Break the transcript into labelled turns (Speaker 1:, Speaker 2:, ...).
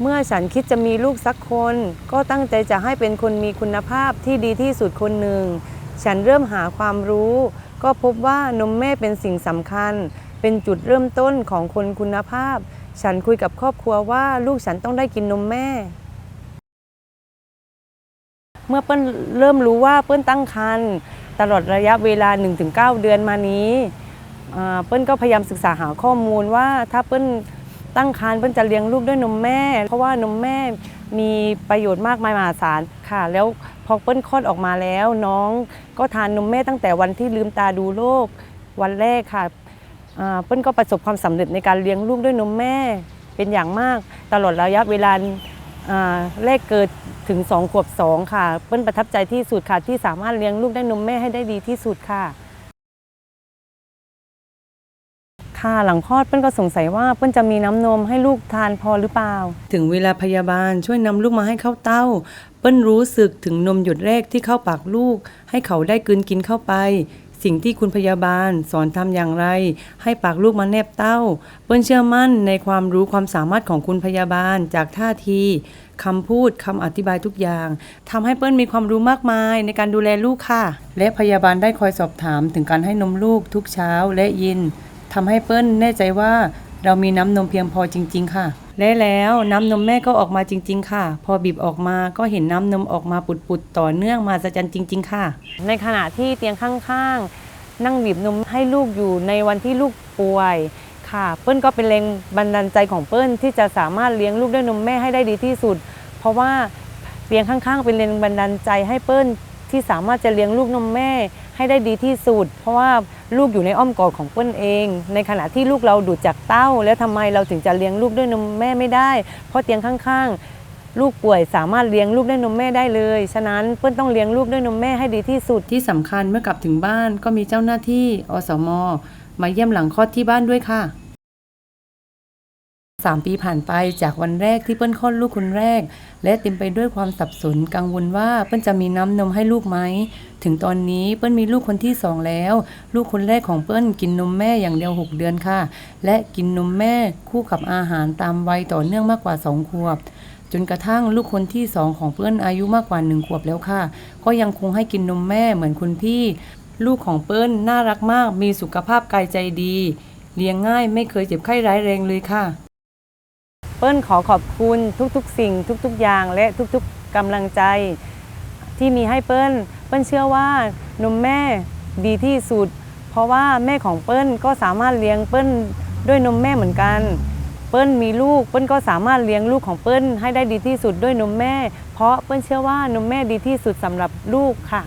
Speaker 1: เมื่อฉันคิดจะมีลูกสักคน ก็ตั้งใจจะให้เป็นคนมีคุณภาพที่ดีที่สุดคนหนึ่ง ฉันเริ่มหาความรู้ ก็พบว่านมแม่เป็นสิ่งสำคัญ เป็นจุดเริ่มต้นของคนคุณภาพ ฉันคุยกับครอบครัวว่าลูกฉันต้องได้กินนมแม่ เมื่อเปิ้ลเริ่มรู้ว่าเปิ้ลตั้งครรภ์ตลอดระยะเวลา 1-9 เดือนมานี้ เปิ้ลก็พยายามศึกษาหาข้อมูลว่าถ้าเปิ้ล ตั้งครรภ์เปิ้ลจะเลี้ยงลูกด้วยนมแม่ เพราะว่านมแม่มีประโยชน์มากมายมหาศาลค่ะ แล้วพอเปิ้ลคลอดออกมาแล้ว น้องก็ทานนมแม่ตั้งแต่วันที่ลืมตาดูโลกวันแรกค่ะเปิ้ลก็ประสบความสำเร็จในการเลี้ยงลูกด้วยนมแม่เป็นอย่างมาก ตลอดระยะเวลาอ่าแรกเกิดถึง2ขวบ2ค่ะ เปิ้ลประทับใจที่สุดค่ะที่สามารถเลี้ยงลูกได้นมแม่ให้ได้ดีที่สุดค่ะ ค่ะ หลังคลอดเปิ้ลก็สงสัยว่าเปิ้ลจะมีน้ำนมให้ลูกทานพอหรือเปล่า ถึงเวลาพยาบาลช่วยนำลูกมาให้เข้าเต้า เปิ้ลรู้สึกถึงนมหยดแรกที่เข้าปากลูก ให้เขาได้กลืนกินเข้าไป สิ่งที่คุณพยาบาลสอนทำอย่างไร ให้ปากลูกมาแนบเต้า เปิ้ลเชื่อมั่นในความรู้ความสามารถของคุณพยาบาลจากท่าทีคำพูดคำอธิบายทุกอย่างทำให้เปิ้ลมีความรู้มากมายในการดูแลลูกค่ะ และพยาบาลได้คอยสอบถามถึงการให้นมลูกทุกเช้าและเย็น ทำให้เปิ้ลแน่ใจว่าเรามีน้ำนมเพียงพอจริง ๆ ค่ะ และแล้วน้ำนมแม่ก็ออกมาจริง ๆ ค่ะ พอบีบออกมาก็เห็นน้ำนมออกมาปุดๆต่อเนื่องมาสะจันจริง ๆ ค่ะ ในขณะที่เตียงข้างๆ นั่งบีบนมให้ลูกอยู่ในวันที่ลูกป่วย ค่ะ เปิ้ลก็เป็นแรงบันดาลใจของเปิ้ลที่จะสามารถเลี้ยงลูกด้วยนมแม่ให้ได้ดีที่สุด เพราะว่าเตียงข้างๆ เป็นแรงบันดาลใจให้เปิ้ล ที่สามารถจะเลี้ยงลูกนมแม่ให้ได้ดีที่สุด เพราะว่าลูกอยู่ในอ้อมกอดของเปิ้ลเอง ในขณะที่ลูกเราดูดจากเต้า แล้วทำไมเราถึงจะเลี้ยงลูกด้วยนมแม่ไม่ได้ เพราะเตียงข้างๆ ลูกป่วยสามารถเลี้ยงลูกด้วยนมแม่ได้เลย ฉะนั้นเปิ้ลต้องเลี้ยงลูกด้วยนมแม่ให้ดีที่สุดที่สำคัญเมื่อกลับถึงบ้านก็มีเจ้าหน้าที่อสม มาเยี่ยมหลังคลอดที่บ้านด้วยค่ะ สามปีผ่านไปจากวันแรกที่เปิ้ลคลอดลูกคนแรก และเต็มไปด้วยความสับสนกังวลว่าเปิ้ลจะมีน้ำนมให้ลูกไหม ถึงตอนนี้เปิ้ลมีลูกคนที่สองแล้ว ลูกคนแรกของเปิ้ลกินนมแม่อย่างเดียว 6 เดือนค่ะ และกินนมแม่คู่กับอาหารตามวัยต่อเนื่องมากกว่า 2 ขวบจนกระทั่งลูกคนที่สองของเปิ้ลอายุมากกว่า1ขวบแล้วค่ะ ก็ยังคงให้กินนมแม่เหมือนคุณพี่ ลูกของเปิ้ลน่ารักมากมีสุขภาพกายใจดี เลี้ยงง่ายไม่เคยเจ็บไข้ร้ายแรงเลยค่ะ ปิ้ลขอขอบคุณทุกๆ สิ่งทุกๆ อย่างและทุกๆกำลังใจ ที่มีให้เปิ้ล เปิ้ลเชื่อว่านมแม่ดีที่สุด เพราะว่าแม่ของเปิ้ลก็สามารถเลี้ยงเปิ้ลด้วยนมแม่เหมือนกัน เปิ้ลมีลูกเปิ้ลก็สามารถเลี้ยงลูกของเปิ้ลให้ได้ดีที่สุดด้วยนมแม่ เพราะเปิ้ลเชื่อว่านมแม่ดีที่สุดสำหรับลูกค่ะ